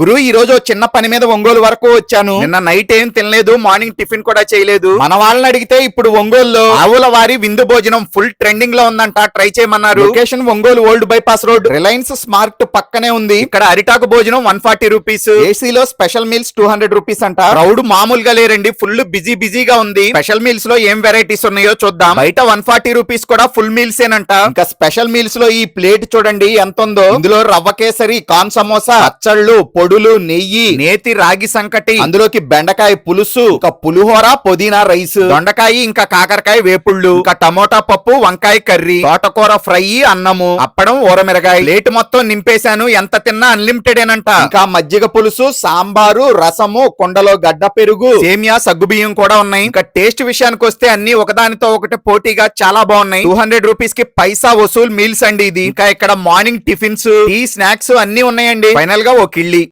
గురు ఈ రోజు చిన్న పని మీద ఒంగోలు వరకు వచ్చాను. నిన్న నైట్ ఏం తినలేదు మార్నింగ్ టిఫిన్ కూడా చేయలేదు. మన వాళ్ళని అడిగితే ఇప్పుడు ఒంగోలులో ఆవుల వారి విందు భోజనం ఫుల్ ట్రెండింగ్లో ఉందంట ట్రై చేయమన్నారు. Location Ongole old bypass road Reliance smart పక్కనే ఉంది. ఇక్కడ అరిటాకు భోజనం వన్ ఫార్టీ రూపీస్ ఏసీలో special meals two hundred rupees అంట. క్రౌడ్ మామూలుగా లేరండి ఫుల్ బిజీ బిజీగా ఉంది. స్పెషల్ మీల్స్లో ఏం వెరైటీస్ ఉన్నాయో చూద్దాం. బయట వన్ ఫార్టీ రూపీస్ కూడా ఫుల్ మీల్స్ ఏనంట. ఇంకా స్పెషల్ మీల్స్లో ఈ ప్లేట్ చూడండి ఎంత ఉందో ఇందులో రవ్వ కేసరి కాన్ సమోసా పచ్చళ్ళు పొడులు నెయ్యి నేతి రాగి సంకటి అందులోకి బెండకాయ పులుసు ఇంకా పులిహోర పుదీనా రైస్ దొండకాయ ఇంకా కాకరకాయ వేపుళ్ళు ఇంకా టమోటా పప్పు వంకాయ కర్రీ తోటకూర ఫ్రై అన్నము అప్పడం ఊరమిరగాయ. ప్లేట్ మొత్తం నింపేశాను. ఎంత తిన్నా అన్లిమిటెడ్ ఏనంట ఇంకా మజ్జిగ పులుసు సాంబారు రసము కుండలో గడ్డ పెరుగు సేమియా సగ్గుబియ్యం కూడా ఉన్నాయి. ఇంకా టేస్ట్ విషయానికి వస్తే అన్ని ఒకదానితో ఒకటి పోటీగా చాలా బాగున్నాయి. టూ హండ్రెడ్ రూపీస్కి పైసా వసూల్ మీల్స్ అండి ఇది. ఇంకా ఇక్కడ మార్నింగ్ టిఫిన్స్ టీ స్నాక్స్ అన్ని ఉన్నాయండి. ఫైనల్గా ఓ కిళ్ళి.